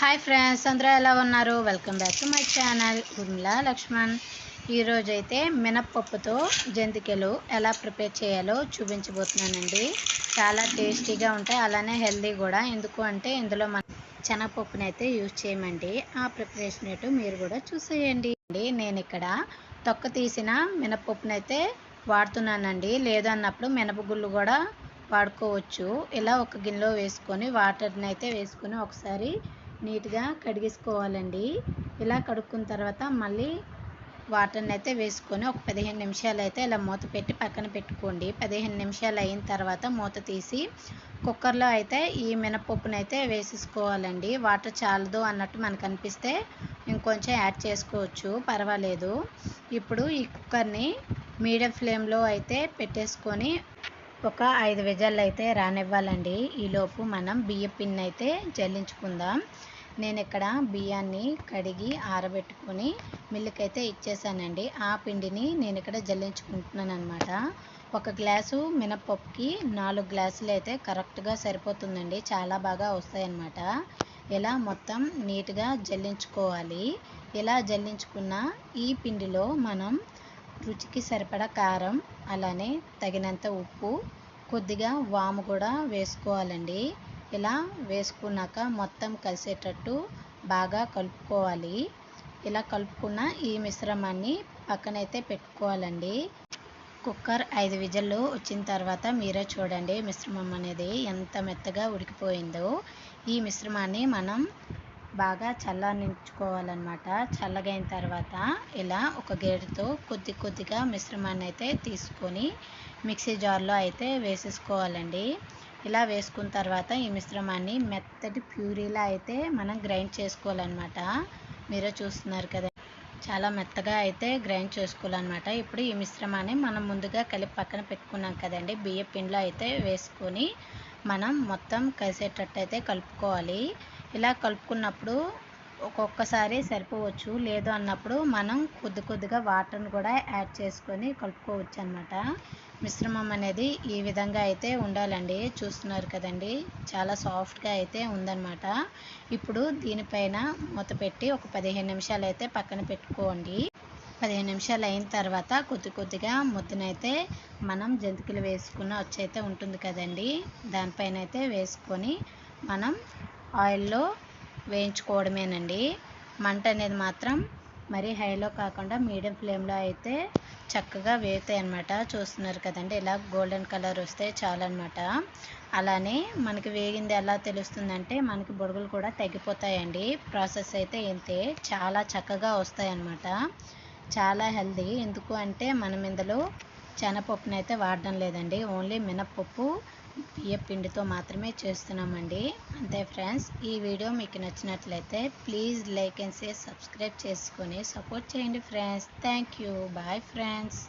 Hi friends అందరూ ఎలా ఉన్నారు? Welcome back to my channel Urmila Lakshman. ఈరోజైతే మినప్పప్పుతో జంతికలు ఎలా ప్రిపేర్ చేయాలో చూపించబోతున్నానండి. చాలా టేస్టీగా ఉంటాయి అలానే హెల్దీ కూడా. ఎందుకు అంటే ఇందులో మన శనగపప్పుని అయితే యూజ్ చేయమండి. ఆ ప్రిపరేషన్ ఏంటో మీరు కూడా చూసేయండి. నేను ఇక్కడ తొక్క తీసిన మినప్పప్పుని అయితే వాడుతున్నానండి. లేదు అన్నప్పుడు మినపగుళ్ళు కూడా వాడుకోవచ్చు. ఇలా ఒక గిన్నెలో వేసుకొని వాటర్ని అయితే వేసుకొని ఒకసారి నీట్గా కడిగేసుకోవాలండి. ఇలా కడుక్కున్న తర్వాత మళ్ళీ వాటర్ని అయితే వేసుకొని ఒక పదిహేను నిమిషాలు అయితే ఇలా మూత పెట్టి పక్కన పెట్టుకోండి. పదిహేను నిమిషాలు అయిన తర్వాత మూత తీసి కుక్కర్లో అయితే ఈ మినపప్పును అయితే వేసేసుకోవాలండి. వాటర్ చాలదు అన్నట్టు మనకు అనిపిస్తే ఇంకొంచెం యాడ్ చేసుకోవచ్చు. పర్వాలేదు. ఇప్పుడు ఈ కుక్కర్ని మీడియం ఫ్లేమ్లో అయితే పెట్టేసుకొని ఒక ఐదు విజల్లు అయితే రానివ్వాలండి. ఈలోపు మనం బియ్య పిన్ అయితే జల్లించుకుందాం. నేను ఇక్కడ బియ్యాన్ని కడిగి ఆరబెట్టుకొని మిల్లుకి అయితే ఇచ్చేసానండి. ఆ పిండిని నేను ఇక్కడ జల్లించుకుంటున్నాను అనమాట ఒక గ్లాసు మినపప్పుకి నాలుగు గ్లాసులు అయితే కరెక్ట్గా సరిపోతుందండి. చాలా బాగా వస్తాయన్నమాట. ఇలా మొత్తం నీట్గా జల్లించుకోవాలి. ఇలా జల్లించుకున్న ఈ పిండిలో మనం రుచికి సరిపడా కారం అలానే తగినంత ఉప్పు కొద్దిగా వాము కూడా వేసుకోవాలండి. ఇలా వేసుకున్నాక మొత్తం కలిసేటట్టు బాగా కలుపుకోవాలి. ఇలా కలుపుకున్న ఈ మిశ్రమాన్ని పక్కనైతే పెట్టుకోవాలండి. కుక్కర్ ఐదు విజల్లు వచ్చిన తర్వాత మీరే చూడండి మిశ్రమం అనేది ఎంత మెత్తగా ఉడికిపోయిందో. ఈ మిశ్రమాన్ని మనం బాగా చల్లనించుకోవాలన్నమాట చల్లగైన తర్వాత ఇలా ఒక గేటుతో కొద్ది కొద్దిగా మిశ్రమాన్ని అయితే తీసుకొని మిక్సీ జార్లో అయితే వేసేసుకోవాలండి. ఇలా వేసుకున్న తర్వాత ఈ మిశ్రమాన్ని మెత్తటి ప్యూరీలా అయితే మనం గ్రైండ్ చేసుకోవాలన్నమాట. మీరే చూస్తున్నారు కదా. చాలా మెత్తగా అయితే గ్రైండ్ చేసుకోవాలన్నమాట. ఇప్పుడు ఈ మిశ్రమాన్ని మనం ముందుగా కలిపి పక్కన పెట్టుకున్నాం కదండి. బియ్య పిండిలో అయితే వేసుకొని మనం మొత్తం కలిసేటట్టు అయితే కలుపుకోవాలి. ఇలా కలుపుకున్నప్పుడు ఒక్కొక్కసారి సరిపోవచ్చు. లేదు అన్నప్పుడు మనం కొద్ది కొద్దిగా వాటర్ని కూడా యాడ్ చేసుకొని కలుపుకోవచ్చు అనమాట మిశ్రమం అనేది ఈ విధంగా అయితే ఉండాలండి. చూస్తున్నారు కదండి చాలా సాఫ్ట్గా అయితే ఉందన్నమాట. ఇప్పుడు దీనిపైన మూత పెట్టి ఒక పదిహేను నిమిషాలు అయితే పక్కన పెట్టుకోండి. పదిహేను నిమిషాలు అయిన తర్వాత కొద్ది కొద్దిగా ముద్దనైతే మనం జంతికలు వేసుకున్న వచ్చైతే ఉంటుంది కదండి దానిపైన అయితే వేసుకొని మనం ఆయిల్లో వేయించుకోవడమేనండి. మంట అనేది మాత్రం మరీ హైలో కాకుండా మీడియం ఫ్లేమ్లో అయితే చక్కగా వేగుతాయి అన్నమాట చూస్తున్నారు కదండి ఇలా గోల్డెన్ కలర్ వస్తే చాలన్నమాట. అలానే మనకి వేగింది ఎలా తెలుస్తుందంటే మనకి బొడుగులు కూడా తగ్గిపోతాయండి ప్రాసెస్ అయితే ఇంతే. చాలా చక్కగా వస్తాయి అన్నమాట చాలా హెల్దీ ఎందుకు అంటే మనం ఇందులో శనగపప్పుని వాడడం లేదండి. ఓన్లీ మినప్పప్పు బియ్య పిండితో మాత్రమే చేస్తున్నామండి. అంతే ఫ్రెండ్స్ ఈ వీడియో మీకు నచ్చినట్లయితే please like and share subscribe చేసుకొని సపోర్ట్ చేయండి friends. Thank you. Bye friends.